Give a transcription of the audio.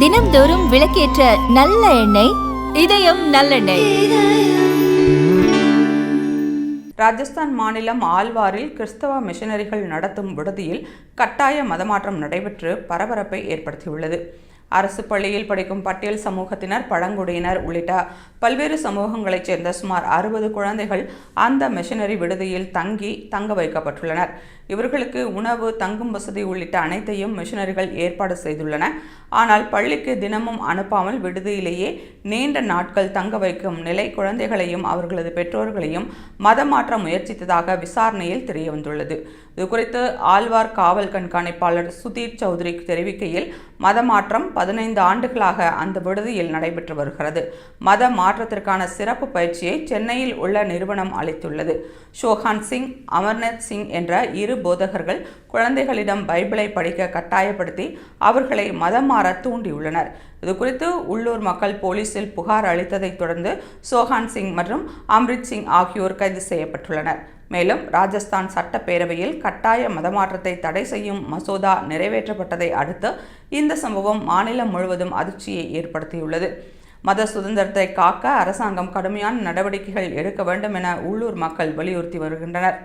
தினம்தோறும் விளக்கேற்ற நல்ல எண்ணெய் இதயம் நல்லெண்ணெய். ராஜஸ்தான் மாநிலம் ஆழ்வாரில் கிறிஸ்தவ மிஷனரிகள் நடத்தும் விடுதியில் கட்டாய மதமாற்றம் நடைபெற்று பரபரப்பை ஏற்படுத்தியுள்ளது. அரசு பள்ளியில் படிக்கும் பட்டியல் சமூகத்தினர் பழங்குடியினர் உள்ளிட்ட பல்வேறு சமூகங்களைச் சேர்ந்த சுமார் அறுபது குழந்தைகள் அந்த மிஷனரி விடுதியில் தங்கி தங்க வைக்கப்பட்டுள்ளனர். இவர்களுக்கு உணவு தங்கும் வசதி உள்ளிட்ட அனைத்தையும் மிஷனரிகள் ஏற்பாடு செய்துள்ளன. ஆனால் பள்ளிக்கு தினமும் அனுப்பாமல் விடுதியிலேயே நீண்ட நாட்கள் தங்க வைக்கும் நிலை குழந்தைகளையும் அவர்களது பெற்றோர்களையும் மதமாற்ற முயற்சித்ததாக விசாரணையில் தெரியவந்துள்ளது. இதுகுறித்து ஆழ்வார் காவல் கண்காணிப்பாளர் சுதீர் சௌத்ரி தெரிவிக்கையில் மதமாற்றம் பதினைந்து ஆண்டுகளாக அந்த விடுதியில் நடைபெற்று வருகிறது. மத மாற்றத்திற்கான சிறப்பு பயிற்சியை சென்னையில் உள்ள நிறுவனம் அளித்துள்ளது. ஷோஹான் சிங் அமர்நாத் சிங் என்ற இரு போதகர்கள் குழந்தைகளிடம் பைபிளை படிக்க கட்டாயப்படுத்தி அவர்களை மதம் மாற தூண்டியுள்ளனர். இதுகுறித்து உள்ளூர் மக்கள் போலீசில் புகார் அளித்ததைத் தொடர்ந்து சோஹான் சிங் மற்றும் அம்ரித் சிங் ஆகியோர் கைது செய்யப்பட்டுள்ளனர். மேலும் ராஜஸ்தான் சட்டப்பேரவையில் கட்டாய மதமாற்றத்தை தடை செய்யும் மசோதா நிறைவேற்றப்பட்டதை அடுத்து இந்த சம்பவம் மாநிலம் முழுவதும் அதிர்ச்சியை ஏற்படுத்தியுள்ளது. மத சுதந்திரத்தை காக்க அரசாங்கம் கடுமையான நடவடிக்கைகள் எடுக்க வேண்டும் என உள்ளூர் மக்கள் வலியுறுத்தி வருகின்றனர்.